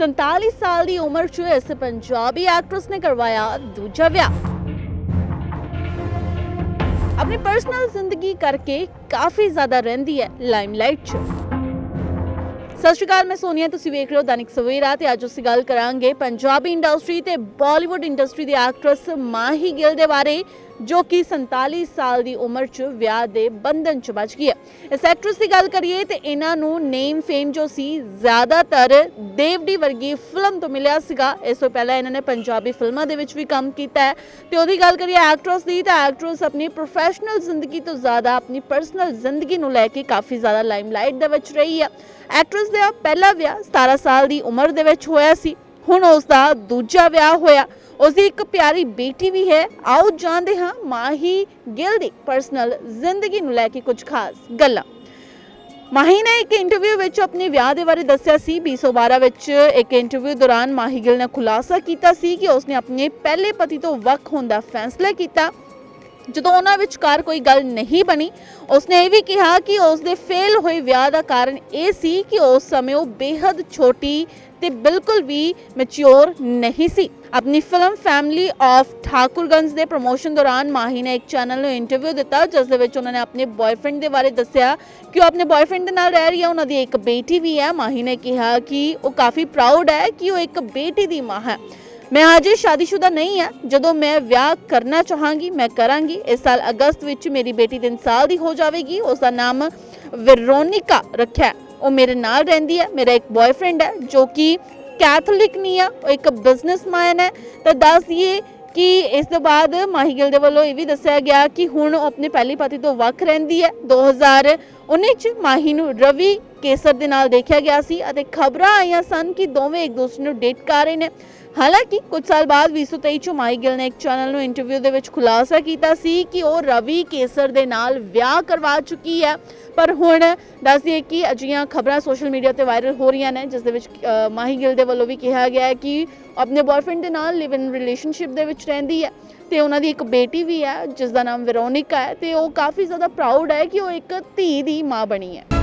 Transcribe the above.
47 ਸਾਲ ਦੀ ਉਮਰ 'ਚ ਇਸ ਪੰਜਾਬੀ ਐਕਟਰੈਸ ਨੇ ਕਰਵਾਇਆ ਦੂਜਾ ਵਿਆਹ। ਆਪਣੀ ਪਰਸਨਲ ਜ਼ਿੰਦਗੀ ਕਰਕੇ ਕਾਫੀ ਜ਼ਿਆਦਾ ਰਹਿੰਦੀ ਹੈ ਲਾਈਮਲਾਈਟ 'ਚ। ਸਤਿ ਸ਼੍ਰੀ ਅਕਾਲ, ਮੈਂ ਸੋਨੀਆ, ਤੁਸੀਂ ਵੇਖ ਰਹੇ ਹੋ ਦੈਨਿਕ ਸਵੇਰਾ ਤੇ ਅੱਜ ਅਸੀਂ ਗੱਲ ਕਰਾਂਗੇ ਪੰਜਾਬੀ ਇੰਡਸਟਰੀ ਤੇ ਬਾਲੀਵੁੱਡ ਇੰਡਸਟਰੀ ਦੇ ਐਕਟਰੈਸ ਮਾਹੀ ਗਿੱਲ ਦੇ ਬਾਰੇ। ਜੋ ਕਿ 47 ਸਾਲ ਦੀ ਉਮਰ 'ਚ ਵਿਆਹ ਦੇ ਬੰਧਨ 'ਚ ਬਚ ਗਈ ਹੈ। ਇਸ ਐਕਟਰਸ ਦੀ ਗੱਲ ਕਰੀਏ ਤੇ ਇਹਨਾਂ ਨੂੰ ਨੇਮ ਫੇਮ ਜੋ ਸੀ, ਜ਼ਿਆਦਾਤਰ ਦੇਵਡੀ ਵਰਗੀ ਫਿਲਮ ਤੋਂ ਮਿਲਿਆ ਸੀਗਾ। ਇਸ ਤੋਂ ਪਹਿਲਾਂ ਇਹਨਾਂ ਨੇ ਪੰਜਾਬੀ ਫਿਲਮਾਂ ਦੇ ਵਿੱਚ ਵੀ ਕੰਮ ਕੀਤਾ ਹੈ। ਤੇ ਉਹਦੀ ਗੱਲ ਕਰੀਏ ਐਕਟਰਸ ਦੀ, ਤਾਂ ਐਕਟਰਸ ਆਪਣੀ ਪ੍ਰੋਫੈਸ਼ਨਲ ਜ਼ਿੰਦਗੀ ਤੋਂ ਜ਼ਿਆਦਾ ਆਪਣੀ ਪਰਸਨਲ ਜ਼ਿੰਦਗੀ ਨੂੰ ਲੈ ਕੇ ਕਾਫੀ ਜ਼ਿਆਦਾ ਲਾਈਮਲਾਈਟ ਦੇ ਵਿੱਚ ਰਹੀ ਹੈ। ਐਕਟਰਸ ਦਾ ਪਹਿਲਾ ਵਿਆਹ 17 ਸਾਲ ਦੀ ਉਮਰ ਦੇ ਵਿੱਚ ਹੋਇਆ ਸੀ। ਹੁਣ ਉਸ ਦਾ ਦੂਜਾ ਵਿਆਹ ਹੋਇਆ। ਉਸ ਦੀ ਇੱਕ ਪਿਆਰੀ ਬੇਟੀ ਵੀ ਹੈ। ਆਓ ਜਾਣਦੇ ਹਾਂ ਮਾਹੀ ਗਿੱਲ ਦੀ ਪਰਸਨਲ ਜ਼ਿੰਦਗੀ ਨੂੰ ਲੈ ਕੇ ਕੁਝ ਖਾਸ ਗੱਲਾਂ। ਮਾਹੀ ਨੇ ਇੱਕ ਇੰਟਰਵਿਊ ਵਿੱਚ ਆਪਣੇ ਵਿਆਹ ਦੇ ਬਾਰੇ ਦੱਸਿਆ ਸੀ। 2012 ਵਿੱਚ ਇੱਕ ਇੰਟਰਵਿਊ ਦੌਰਾਨ ਮਾਹੀ ਗਿੱਲ ਨੇ ਖੁਲਾਸਾ ਕੀਤਾ ਸੀ ਕਿ ਉਸਨੇ ਆਪਣੇ ਪਹਿਲੇ ਪਤੀ ਤੋਂ ਵੱਖ ਹੋਣ ਦਾ ਫੈਸਲਾ ਕੀਤਾ। ਜਦੋਂ ਉਹਨਾਂ ਵਿਚਕਾਰ ਕੋਈ ਗੱਲ ਨਹੀਂ ਬਣੀ, ਉਸਨੇ ਇਹ ਵੀ ਕਿਹਾ ਕਿ ਉਸ ਦੇ ਫੇਲ ਹੋਏ ਵਿਆਹ ਦਾ ਕਾਰਨ ਇਹ ਸੀ ਕਿ ਉਸ ਸਮੇਂ ਉਹ ਬੇहद ਛੋਟੀ ਤੇ ਬਿਲਕੁਲ ਵੀ ਮੈਚੁਰ ਨਹੀਂ ਸੀ। ਆਪਣੀ ਫਿਲਮ ਫੈਮਿਲੀ ਆਫ ਠਾਕੁਰਗੰਜ ਦੇ ਪ੍ਰੋਮੋਸ਼ਨ ਦੌਰਾਨ ਮਾਹੀ ਨੇ ਇੱਕ ਚੈਨਲ ਨੂੰ ਇੰਟਰਵਿਊ ਦਿੱਤਾ, ਜਿਸ ਦੇ ਵਿੱਚ ਉਹਨਾਂ ਨੇ ਆਪਣੇ ਬॉयਫ੍ਰੈਂਡ ਦੇ ਬਾਰੇ ਦੱਸਿਆ ਕਿ ਉਹ ਆਪਣੇ ਬॉयਫ੍ਰੈਂਡ ਦੇ ਨਾਲ ਰਹਿ ਰਹੀ ਹੈ, ਉਹਨਾਂ ਦੀ ਇੱਕ ਬੇਟੀ ਵੀ ਹੈ। ਮਾਹੀ ਨੇ ਕਿਹਾ ਕਿ ਉਹ ਕਾਫੀ ਪ੍ਰਾਊਡ ਹੈ ਕਿ ਉਹ ਇੱਕ ਬੇਟੀ ਦੀ ਮਾਂ ਹੈ। ਮੈਂ ਅੱਜ ਅਜੇ ਸ਼ਾਦੀशुदा ਨਹੀਂ ਹਾਂ। ਜਦੋਂ ਮੈਂ ਵਿਆਹ ਕਰਨਾ ਚਾਹਾਂਗੀ, ਮੈਂ ਕਰਾਂਗੀ। ਇਸ ਸਾਲ ਅਗਸਤ ਵਿੱਚ ਮੇਰੀ ਬੇਟੀ 3 ਸਾਲ ਦੀ ਹੋ ਜਾਵੇਗੀ। ਉਸ ਦਾ ਨਾਮ ਵੈਰੋਨਿਕਾ ਰੱਖਿਆ ਉਹ ਮੇਰੇ ਨਾਲ ਰਹਿੰਦੀ ਹੈ। ਮੇਰਾ ਇੱਕ ਬॉयਫ੍ਰੈਂਡ ਹੈ, ਜੋ ਕਿ ਕੈਥੋਲਿਕ ਨਹੀਂ ਆ ਉਹ ਇੱਕ ਬਿਜ਼ਨਸਮੈਨ ਹੈ। ਤਾਂ ਦੱਸ ਦਈਏ ਕਿ ਇਸ ਤੋਂ ਬਾਅਦ ਮਾਹੀ ਮਾਹੀਗਿਲ ਦੇ ਵੱਲੋਂ ਇਹ ਵੀ ਦੱਸਿਆ ਗਿਆ ਕਿ ਹੁਣ ਉਹ ਆਪਣੇ ਪਹਿਲੇ ਪਤੀ ਤੋਂ ਵੱਖ ਰਹਿੰਦੀ ਹੈ। 2000 ਉਹਨੇ ਚ ਮਾਹੀ ਨੂੰ ਰਵੀ ਕੇਸਰ ਦੇ ਨਾਲ ਦੇਖਿਆ ਗਿਆ ਸੀ ਅਤੇ ਖਬਰਾਂ ਆਈਆਂ ਸਨ ਕਿ ਦੋਵੇਂ ਇੱਕ ਦੂਸਰੇ ਨੂੰ ਡੇਟ ਕਰ ਰਹੇ ਨੇ। ਹਾਲਾਂਕਿ ਕੁਝ ਸਾਲ ਬਾਅਦ 2023 ਚ ਮਾਈ ਗਿੱਲ ਨੇ ਇੱਕ ਚੈਨਲ ਨੂੰ ਇੰਟਰਵਿਊ ਦੇ ਵਿੱਚ ਖੁਲਾਸਾ ਕੀਤਾ ਸੀ ਕਿ ਉਹ ਰਵੀ ਕੇਸਰ ਦੇ ਨਾਲ ਵਿਆਹ ਕਰਵਾ ਚੁੱਕੀ ਹੈ। ਪਰ ਹੁਣ ਦੱਸ ਕਿ ਅਜਿਹੀਆਂ ਖਬਰਾਂ ਸੋਸ਼ਲ ਮੀਡੀਆ ਤੇ ਵਾਇਰਲ ਹੋ ਰਹੀਆਂ ਨੇ, ਜਿਸ ਦੇ ਵਿੱਚ ਮਾਹੀ ਗਿੱਲ ਦੇ ਵੱਲੋਂ ਵੀ ਕਿਹਾ ਗਿਆ ਹੈ ਕਿ ਆਪਣੇ ਬॉयਫ੍ਰੈਂਡ ਦੇ ਨਾਲ ਲਿਵ ਇਨ ਰਿਲੇਸ਼ਨਸ਼ਿਪ ਦੇ ਵਿੱਚ ਰਹਿੰਦੀ ਹੈ। ਤੇ ਉਹਨਾਂ ਦੀ ਇੱਕ ਬੇਟੀ ਵੀ ਹੈ ਜਿਸ ਦਾ ਨਾਮ ਵੈਰੋਨਿਕਾ ਹੈ ਤੇ ਉਹ ਕਾਫੀ ਜ਼ਿਆਦਾ ਪ੍ਰਾਊਡ ਹੈ ਕਿ ਉਹ ਇੱਕ ਧੀ ਦੀ ਮਾਂ ਬਣੀ ਹੈ।